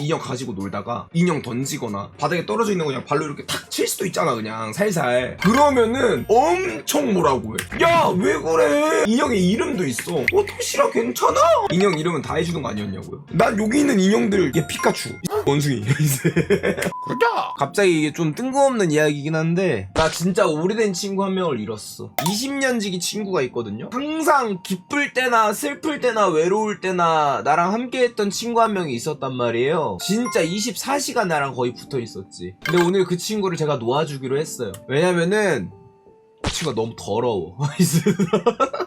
인형 가지고 놀다가 인형 던지거나 바닥에 떨어져 있는 거 그냥 발로 이렇게 탁 칠 수도 있잖아 그냥 살살. 그러면은 엄청 뭐라고 해야 왜 그래? 인형의 이름도 있어. 어 토시라 괜찮아? 인형 이름은 다 해주는 거 아니었냐고요? 난 여기 있는 인형들 얘 피카츄. 원숭이 그죠? 갑자기 이게 좀 뜬금없는 이야기긴 한데 나 진짜 오래된 친구 한 명을 잃었어. 20년 지기 친구가 있거든요? 항상 기쁠 때나 슬플 때나 외로울 때나 나랑 함께 했던 친구 한 명이 있었단 말이에요 진짜 24시간 나랑 거의 붙어 있었지. 근데 오늘 그 친구를 제가 놓아주기로 했어요. 왜냐면은 그 친구가 너무 더러워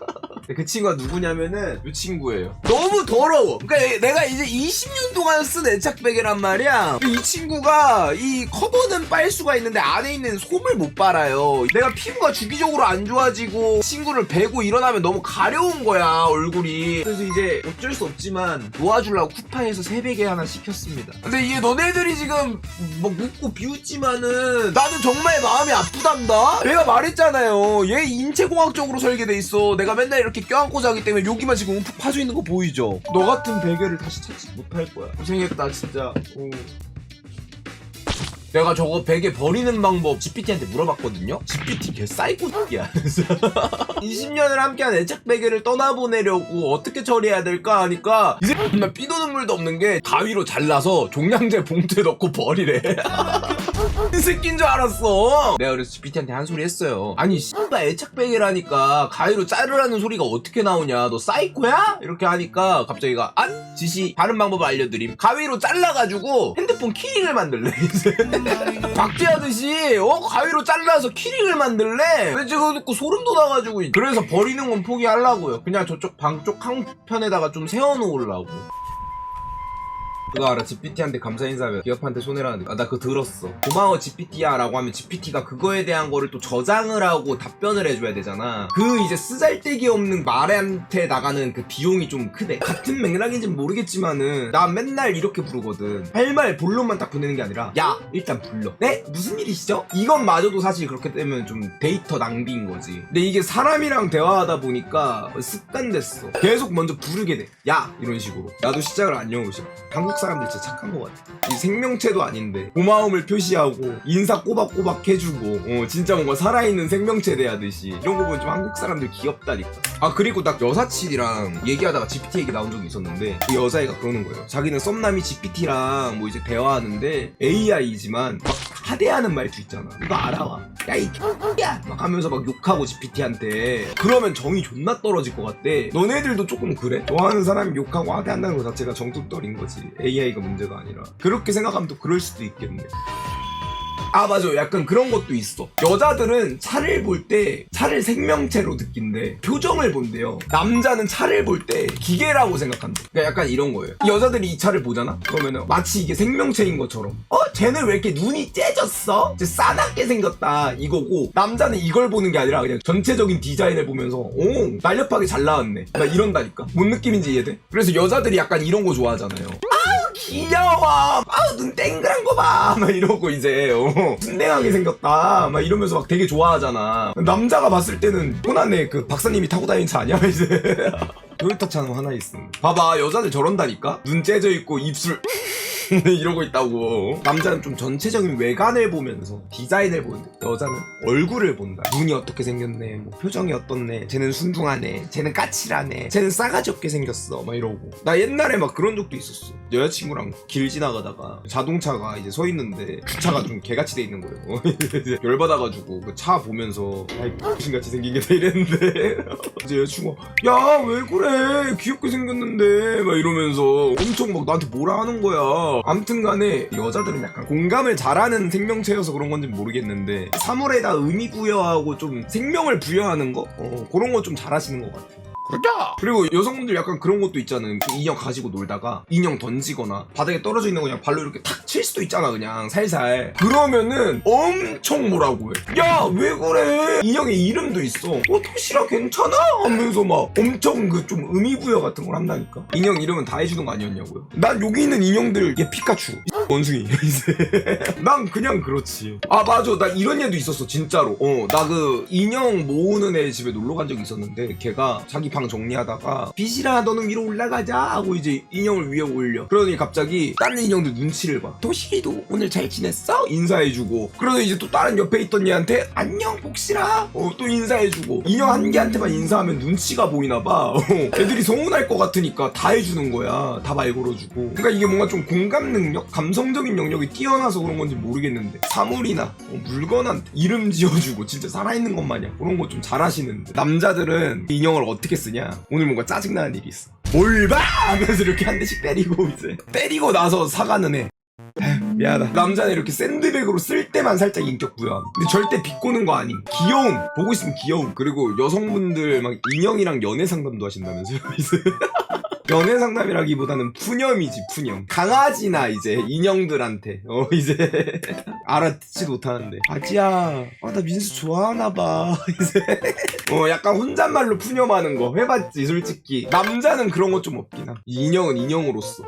그 친구가 누구냐면은 이 친구예요. 너무 더러워. 그러니까 내가 이제 20년 동안 쓴 애착백이란 말이야. 이 친구가 이 커버는 빨 수가 있는데 안에 있는 솜을 못 빨아요. 내가 피부가 주기적으로 안 좋아지고 친구를 베고 일어나면 너무 가려운 거야 얼굴이. 그래서 이제 어쩔 수 없지만 놓아주려고 쿠팡에서 새베개 하나 시켰습니다. 근데 이게 너네들이 지금 뭐 묻고 비웃지만은 나는 정말 마음이 아프단다. 내가 말했잖아요. 얘 인체공학적으로 설계돼 있어. 내가 맨날 이렇게 껴안고 자기 때문에 여기만 지금 움푹 파져 있는 거 보이죠? 너 같은 베개를 다시 찾지 못할 거야. 고생했다 진짜. 오. 내가 저거 베개 버리는 방법 GPT한테 물어봤거든요. GPT 개 사이코야. 20년을 함께한 애착 베개를 떠나보내려고 어떻게 처리해야 될까 하니까 이제 정말 삐도 눈물도 없는 게 가위로 잘라서 종량제 봉투에 넣고 버리래. 이 새끼인 줄 알았어. 내가 그래서 GPT한테 한 소리 했어요. 아니 씨발 애착 베개라니까 가위로 자르라는 소리가 어떻게 나오냐? 너 사이코야? 이렇게 하니까 갑자기 가 안 지시 다른 방법 알려드림. 가위로 잘라가지고 핸드폰 키링을 만들래. 박제하듯이 어 가위로 잘라서 키링을 만들래. 근데 제가 듣고 소름 돋아가지고 그래서 버리는 건 포기하려고요. 그냥 저쪽 방 쪽 한편에다가 좀 세워놓으려고. 그거 알아? GPT한테 감사 인사하면 기업한테 손해라는데. 아, 나 그거 들었어. 고마워 GPT야 라고 하면 GPT가 그거에 대한 거를 또 저장을 하고 답변을 해줘야 되잖아. 그 이제 쓰잘데기 없는 말한테 나가는 그 비용이 좀 크대. 같은 맥락인지는 모르겠지만은 나 맨날 이렇게 부르거든. 할 말 본론만 딱 보내는 게 아니라 야 일단 불러. 네? 무슨 일이시죠? 이것마저도 사실 그렇게 되면 좀 데이터 낭비인 거지. 근데 이게 사람이랑 대화하다 보니까 습관됐어. 계속 먼저 부르게 돼야! 이런 식으로. 나도 시작을 안 여고 싶어 한국 사람들 진짜 착한 것 같아. 이 생명체도 아닌데 고마움을 표시하고 인사 꼬박꼬박 해주고 어, 진짜 뭔가 살아있는 생명체 대하듯이 이런 거 보면 좀 한국 사람들 귀엽다니까. 아 그리고 딱 여사친이랑 얘기하다가 GPT 얘기 나온 적이 있었는데 그 여자애가 그러는 거예요. 자기는 썸남이 GPT랑 뭐 이제 대화하는데 AI지만 막 하대하는 말도 있잖아. 이거 알아와. 야이 X야 막 하면서 막 욕하고 GPT한테 그러면 정이 존나 떨어질 것 같대. 너네들도 조금 그래? 좋아하는 사람이 욕하고 하대한다는 것 자체가 정뚝떨인 거지. AI가 문제가 아니라. 그렇게 생각하면 또 그럴 수도 있겠네. 아 맞아. 약간 그런 것도 있어. 여자들은 차를 볼 때 차를 생명체로 느낀대. 표정을 본대요. 남자는 차를 볼 때 기계라고 생각한대. 그러니까 약간 이런 거예요. 여자들이 이 차를 보잖아? 그러면은 마치 이게 생명체인 것처럼. 어? 쟤는 왜 이렇게 눈이 째졌어? 쟤 싸납게 생겼다. 이거고. 남자는 이걸 보는 게 아니라 그냥 전체적인 디자인을 보면서 오 날렵하게 잘 나왔네. 막 이런다니까. 뭔 느낌인지 이해돼? 그래서 여자들이 약간 이런 거 좋아하잖아요. 귀여워. 아우 눈 땡그란 거 봐. 막 이러고 이제 어, 순댕하게 생겼다. 막 이러면서 막 되게 좋아하잖아. 남자가 봤을 때는 호난의 그 박사님이 타고 다니는 차 아니야 이제. 토요타 차는 하나 있음. 봐봐 여자들 저런다니까. 눈 째져 있고 입술. 이러고 있다고. 남자는 좀 전체적인 외관을 보면서 디자인을 보는데 여자는 얼굴을 본다. 눈이 어떻게 생겼네, 뭐 표정이 어떻네, 쟤는 순둥하네, 쟤는 까칠하네, 쟤는 싸가지 없게 생겼어, 막 이러고. 나 옛날에 막 그런 적도 있었어. 여자친구랑 길 지나가다가 자동차가 이제 서 있는데 주차가 좀 개같이 돼 있는 거예요. 열받아가지고 그 차 보면서 아이 귀신같이 생긴 게 다 이랬는데 이제 여자친구가 야 왜 그래 귀엽게 생겼는데 막 이러면서 엄청 막 나한테 뭐라 하는 거야. 암튼 간에 여자들은 약간 공감을 잘하는 생명체여서 그런 건지 모르겠는데 사물에다 의미 부여하고 좀 생명을 부여하는 거? 어, 그런 거 좀 잘하시는 것 같아. 그죠? 그리고 여성분들 약간 그런 것도 있잖아요. 그 인형 가지고 놀다가 인형 던지거나 바닥에 떨어져 있는 거 그냥 발로 이렇게 탁 칠 수도 있잖아, 그냥 살살. 그러면은 엄청 뭐라고 해. 야, 왜 그래? 인형의 이름도 있어. 어, 토시라 괜찮아? 하면서 막 엄청 그 좀 의미 부여 같은 걸 한다니까. 인형 이름은 다 해주는 거 아니었냐고요. 난 여기 있는 인형들 얘 피카츄. 원숭이. 난 그냥 그렇지. 아 맞아. 나 이런 애도 있었어 진짜로. 어 나 그 인형 모으는 애 집에 놀러 간 적이 있었는데 걔가 자기 방 정리하다가 빛이라 너는 위로 올라가자 하고 이제 인형을 위에 올려. 그러더니 갑자기 다른 인형들 눈치를 봐. 도시리도 오늘 잘 지냈어? 인사해주고. 그러더니 이제 또 다른 옆에 있던 얘한테 안녕 복시라 어, 또 인사해주고. 인형 한 개한테만 인사하면 눈치가 보이나 봐. 어, 애들이 서운할 것 같으니까 다 해주는 거야. 다 말 걸어주고. 그러니까 이게 뭔가 좀 공감 능력? 감성 적인 영역이 뛰어나서 그런 건지 모르겠는데 사물이나 어, 물건한테 이름 지어주고 진짜 살아있는 것 마냥 그런 거 좀 잘하시는데 남자들은 인형을 어떻게 쓰냐? 오늘 뭔가 짜증나는 일이 있어. 뭘 봐! 하면서 이렇게 한 대씩 때리고 이제 때리고 나서 사과는 해 에휴, 미안하다. 남자는 이렇게 샌드백으로 쓸 때만 살짝 인격 부여함 근데 절대 비꼬는 거 아님. 귀여움. 보고 있으면 귀여움. 그리고 여성분들 막 인형이랑 연애 상담도 하신다면서요 연애 상담이라기보다는 푸념이지 푸념. 강아지나 이제 인형들한테. 어 이제 알아듣지도 못하는데. 아지야 아 나 민수 좋아하나봐. 이제. 어 약간 혼잣말로 푸념하는 거 해봤지 솔직히. 남자는 그런 거 좀 없긴 함. 인형은 인형으로서